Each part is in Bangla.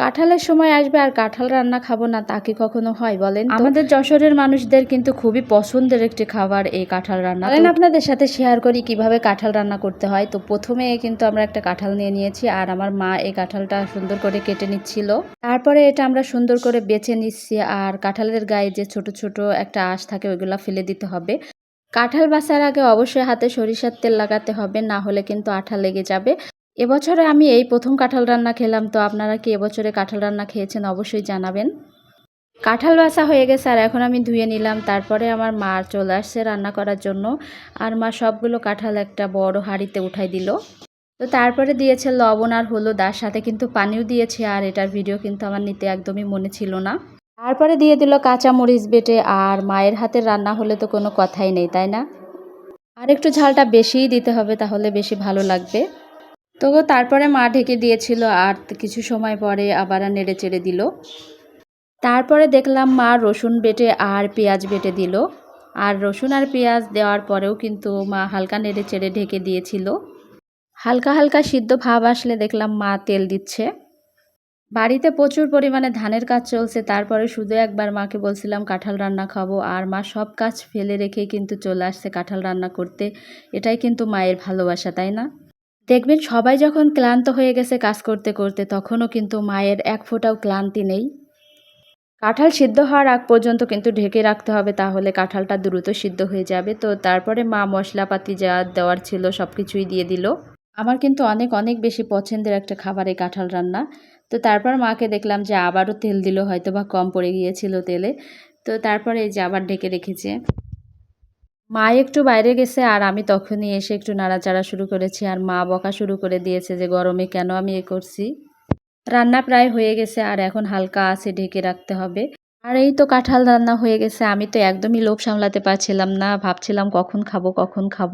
কাঁঠালের সময় আসবে আর কাঁঠাল রান্না খাব না তা কি কখনো হয় বলেন আমাদের যশোরের মানুষদের কিন্তু খুবই পছন্দের একটি খাবার এই কাঁঠাল রান্না। বলেন আপনাদের সাথে শেয়ার করি কীভাবে কাঁঠাল রান্না করতে হয়। তো প্রথমে কিন্তু আমরা একটা কাঁঠাল নিয়ে নিয়েছি আর আমার মা এই কাঁঠালটা সুন্দর করে কেটে নিচ্ছিল। তারপরে এটা আমরা সুন্দর করে বেছে নিচ্ছি আর কাঁঠালের গায়ে যে ছোট ছোট একটা আঁশ থাকে ওইগুলো ফেলে দিতে হবে। কাঁঠাল বাসার আগে অবশ্যই হাতে সরিষার তেল লাগাতে হবে না হলে কিন্তু আঠা লেগে যাবে। এবছরে আমি এই প্রথম কাঁঠাল রান্না খেলাম, তো আপনারা কি এবছরে কাঁঠাল রান্না খেয়েছেন অবশ্যই জানাবেন। কাঁঠাল বাসা হয়ে গেছে আর এখন আমি ধুয়ে নিলাম, তারপরে আমার মা চলে আসছে রান্না করার জন্য। আর মা সবগুলো কাঁঠাল একটা বড় হাঁড়িতে উঠাই দিল। তো তারপরে দিয়েছে লবণ আর হলুদ, আর সাথে কিন্তু পানিও দিয়েছে, আর এটার ভিডিও কিন্তু আমার নিতে একদমই মনে ছিল না। তারপরে দিয়ে দিল কাঁচা মরিচ বেটে, আর মায়ের হাতের রান্না হলে তো কোনো কথাই নেই, তাই না? আর একটু ঝালটা বেশিই দিতে হবে, তাহলে বেশি ভালো লাগবে। তো তারপরে মা ঢেকে দিয়েছিল আর কিছু সময় পরে আবার নেড়ে চেড়ে দিল। তারপরে দেখলাম মা রসুন বেটে আর পেঁয়াজ বেটে দিল। আর রসুন আর পেঁয়াজ দেওয়ার পরেও কিন্তু মা হালকা নেড়ে চেড়ে ঢেকে দিয়েছিল। হালকা হালকা সিদ্ধ ভাব আসলে দেখলাম মা তেল দিচ্ছে। বাড়িতে প্রচুর পরিমাণে ধানের কাজ চলছে, তারপরে শুধু একবার মাকে বলছিলাম, কাঁঠাল রান্না খাব। আর মা সব কাজ ফেলে রেখে কিন্তু চলে আসছে কাঁঠাল রান্না করতে। এটাই কিন্তু মায়ের ভালোবাসা, তাই না? দেখবেন সবাই যখন ক্লান্ত হয়ে গেছে কাজ করতে করতে, তখনও কিন্তু মায়ের এক ফোঁটাও ক্লান্তি নেই। কাঁঠাল সিদ্ধ হওয়ার আগ পর্যন্ত কিন্তু ঢেকে রাখতে হবে, তাহলে কাঁঠালটা দ্রুত সিদ্ধ হয়ে যাবে। তো তারপরে মা মশলাপাতি যা দেওয়ার ছিল সব কিছুই দিয়ে দিল। আমার কিন্তু অনেক অনেক বেশি পছন্দের একটা খাবার এই কাঁঠাল রান্না। তো তারপর মাকে দেখলাম যে আবারও তেল দিল হয়তো বা কম পড়ে গিয়েছিল তেলে। তো তারপরে এই যে আবার ঢেকে রেখেছে। মা একটু বাইরে গেছে আর আমি তখনই এসে একটু নাড়াচাড়া শুরু করেছি আর মা বকা শুরু করে দিয়েছে যে, গরমে কেন আমি এ করছি? রান্না প্রায় হয়ে গেছে আর এখন হালকা আছে ঢেকে রাখতে হবে। আর এই তো কাঁঠাল রান্না হয়ে গেছে। আমি তো একদমই লোভ সামলাতে পারছিলাম না। ভাবছিলাম কখন খাব কখন খাব।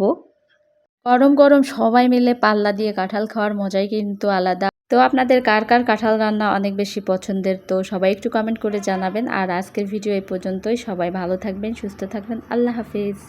গরম গরম সবাই মিলে পাল্লা দিয়ে কাঁঠাল খাওয়ার মজাই কিন্তু আলাদা। তো আপনাদের কার কার কাঁঠাল রান্না অনেক বেশি পছন্দের? তো সবাই একটু কমেন্ট করে জানাবেন। আর আজকের ভিডিও এই পর্যন্তই। সবাই ভালো থাকবেন, সুস্থ থাকবেন। আল্লাহ হাফিজ।